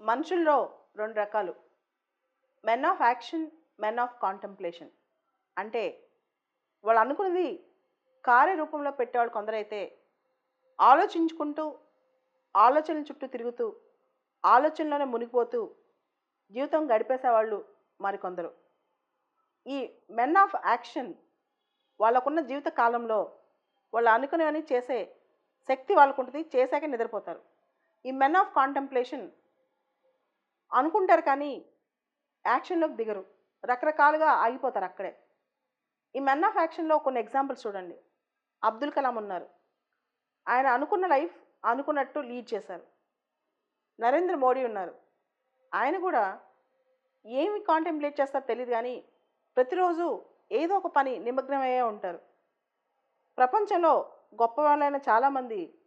మనుషుల్లో రెండు రకాలు. Men of action men of contemplation అంటే వాళ్ళు అనుకున్నది కార్యరూపంలో పెట్టేవాళ్ళు కొందరైతే ఆలోచించుకుంటూ ఆలోచనల చుట్టూ తిరుగుతూ ఆలోచనలోనే మునిగిపోతూ జీవితం గడిపేసేవాళ్ళు మరికొందరు. ఈ మెన్ ఆఫ్ యాక్షన్ వాళ్ళకున్న జీవిత కాలంలో వాళ్ళు అనుకునేవని చేసే శక్తి వాళ్ళకు ఉంటుంది చేశాక నిద్రపోతారు. ఈ మెన్ ఆఫ్ కాంటెంప్లేషన్ అనుకుంటారు కానీ యాక్షన్లోకి దిగరు. రకరకాలుగా ఆగిపోతారు అక్కడే. ఈ మెన్ ఆఫ్ యాక్షన్లో కొన్ని ఎగ్జాంపుల్స్ చూడండి. అబ్దుల్ కలాం ఉన్నారు. ఆయన అనుకున్న లైఫ్ అనుకున్నట్టు లీడ్ చేశారు. నరేంద్ర మోడీ ఉన్నారు. ఆయన కూడా ఏమి కాంటెంప్లేట్ చేస్తారో తెలియదు కానీ ప్రతిరోజు ఏదో ఒక పని నిమగ్నమయ్యే ఉంటారు. ప్రపంచంలో గొప్ప వాళ్ళైన చాలామంది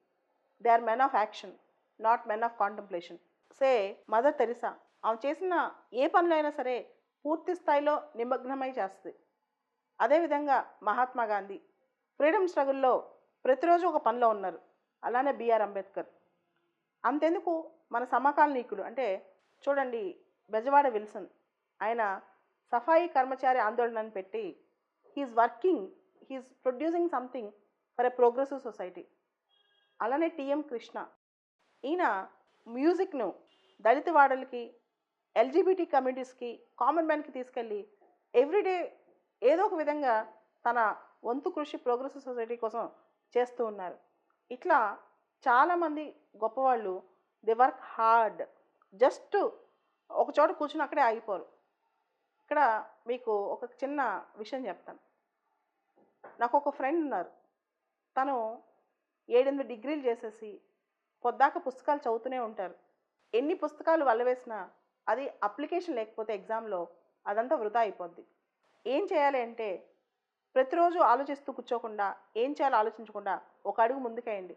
they are men of action not men of contemplation say Mother Teresa. ఆమె చేసిన ఏ పనులైనా సరే పూర్తి స్థాయిలో నిమగ్నమై చేస్తుంది. అదేవిధంగా మహాత్మా గాంధీ ఫ్రీడమ్ స్ట్రగుల్లో ప్రతిరోజు ఒక పనిలో ఉన్నారు. అలానే బిఆర్ అంబేద్కర్. అంతెందుకు మన సమకాలీకులు అంటే చూడండి బెజవాడ విల్సన్. ఆయన సఫాయి కర్మచారి ఆందోళనను పెట్టి he's working he's producing something for a progressive society. అలానే టిఎం కృష్ణ. ఈయన మ్యూజిక్ను దళిత వాడలకి ఎల్జీబీటీ కమ్యూనిటీస్కి కామన్ మ్యాన్కి తీసుకెళ్ళి ఎవ్రీడే ఏదో ఒక విధంగా తన వంతు కృషి ప్రోగ్రెసివ్ సొసైటీ కోసం చేస్తూ ఉన్నారు. ఇట్లా చాలామంది గొప్పవాళ్ళు ది వర్క్ హార్డ్. జస్ట్ ఒక చోట కూర్చుని అక్కడే ఆగిపోరు. ఇక్కడ మీకు ఒక చిన్న విషయం చెప్తాను. నాకు ఒక ఫ్రెండ్ ఉన్నారు. తను ఏడెనిమిది డిగ్రీలు చేసేసి పొద్దాక పుస్తకాలు చదువుతూనే ఉంటారు. ఎన్ని పుస్తకాలు వల్లవేసినా అది అప్లికేషన్ లేకపోతే ఎగ్జామ్లో అదంతా వృధా అయిపోద్ది. ఏం చేయాలి అంటే ప్రతిరోజు ఆలోచిస్తూ కూర్చోకుండా ఏం చేయాలో ఆలోచించకుండా ఒక అడుగు ముందుకేయండి.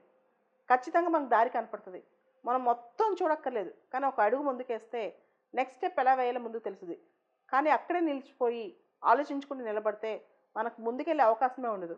ఖచ్చితంగా మనకు దారి కనపడుతుంది. మనం మొత్తం చూడక్కర్లేదు కానీ ఒక అడుగు ముందుకేస్తే నెక్స్ట్ స్టెప్ ఎలా వేయాలో ముందు తెలుస్తుంది. కానీ అక్కడే నిలిచిపోయి ఆలోచించుకుని నిలబడితే మనకు ముందుకెళ్ళే అవకాశమే ఉండదు.